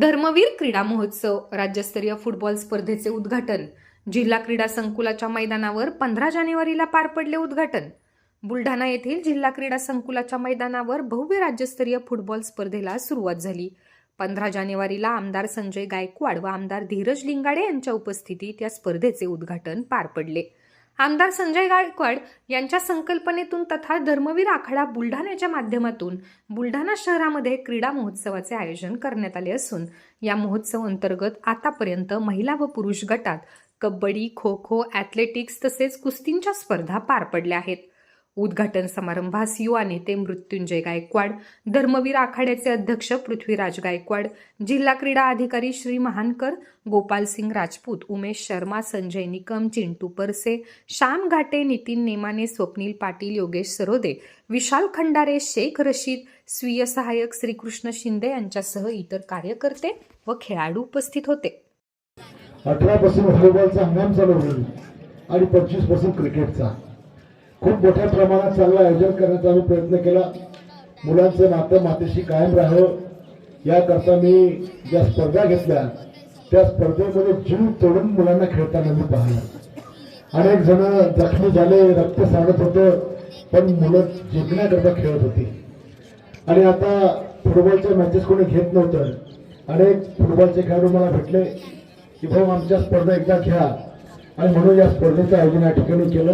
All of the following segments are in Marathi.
धर्मवीर क्रीडा महोत्सव राज्यस्तरीय फुटबॉल स्पर्धेचे उद्घाटन जिल्हा क्रीडा संकुलाच्या मैदानावर पंधरा जानेवारीला पार पडले उद्घाटन. बुलढाणा येथील जिल्हा क्रीडा संकुलाच्या मैदानावर भव्य राज्यस्तरीय फुटबॉल स्पर्धेला सुरुवात झाली. पंधरा जानेवारीला आमदार संजय गायकवाड व आमदार धीरज लिंगाडे यांच्या उपस्थितीत या स्पर्धेचे उद्घाटन पार पडले. आमदार संजय गायकवाड यांच्या संकल्पनेतून तथा धर्मवीर आखाडा बुलढाण्याच्या माध्यमातून बुलढाणा शहरामध्ये क्रीडा महोत्सवाचे आयोजन करण्यात आले असून या महोत्सव अंतर्गत आतापर्यंत महिला व पुरुष गटात कबड्डी खो खो ॲथलेटिक्स तसेच कुस्तींच्या स्पर्धा पार पडल्या आहेत. उद्घाटन समारंभास युवा नेते मृत्युंजय गायकवाड धर्मवीर आखाड्याचे अध्यक्ष पृथ्वीराज गायकवाड जिल्हा क्रीडा अधिकारी श्री महानकर गोपाल सिंग राजपूत उमेश शर्मा संजय निकम चिंटू परसे श्याम घाटे नितीन नेमाने स्वप्नील पाटील योगेश सरोदे विशाल खंडारे शेख रशीद स्वीय सहाय्यक श्रीकृष्ण शिंदे यांच्यासह इतर कार्यकर्ते व खेळाडू उपस्थित होते. अठरा पासून हंगाम चालू होईल आणि पंचवीस क्रिकेटचा खूप मोठ्या प्रमाणात चांगलं आयोजन करण्याचा आम्ही प्रयत्न केला. मुलांचं नातं मातेशी कायम राहावं. याकरता मी ज्या स्पर्धा घेतल्या त्या स्पर्धेमध्ये जीव तोडून मुलांना खेळताना मी पाहिलं. अनेक जण जखमी झाले रक्त सांडत होतं पण मुलं जिंकण्याकरता खेळत होती. आणि आता फुटबॉलच्या मॅचेस कोणी घेत नव्हतं. अनेक फुटबॉलचे खेळाडू मला भेटले की भाऊ आमच्या स्पर्धा एकदा घ्या. आणि म्हणून या स्पर्धेचं आयोजन या ठिकाणी केलं.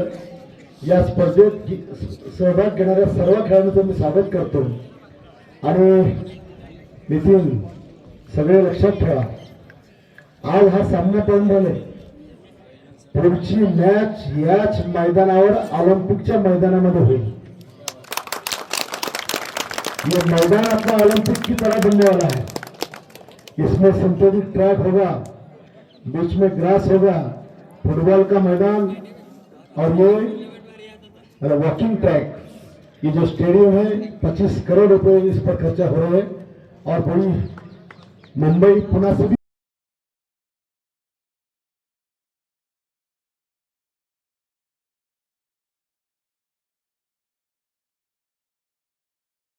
या स्पर्धेत सहभाग घेणाऱ्या सर्व खेळाडूंचं मी स्वागत करतो. आणि नितीन सगळे लक्षात ठेवा. आज हा सामना पण झाले. पुढची मॅच याच मैदानावर ऑलिम्पिकच्या मैदानामध्ये होईल. ये मैदान अपना ओलंपिक की तरह बनने वाला है इसमें सिंथेटिक ट्रैक होगा बीच में ग्रास होगा फुटबॉल का मैदान और ये वॉकिंग ट्रैक ये जो स्टेडियम है 25 करोड़ रुपए इस पर खर्चा हो रहा है। और पूरी मुंबई पुणे से भी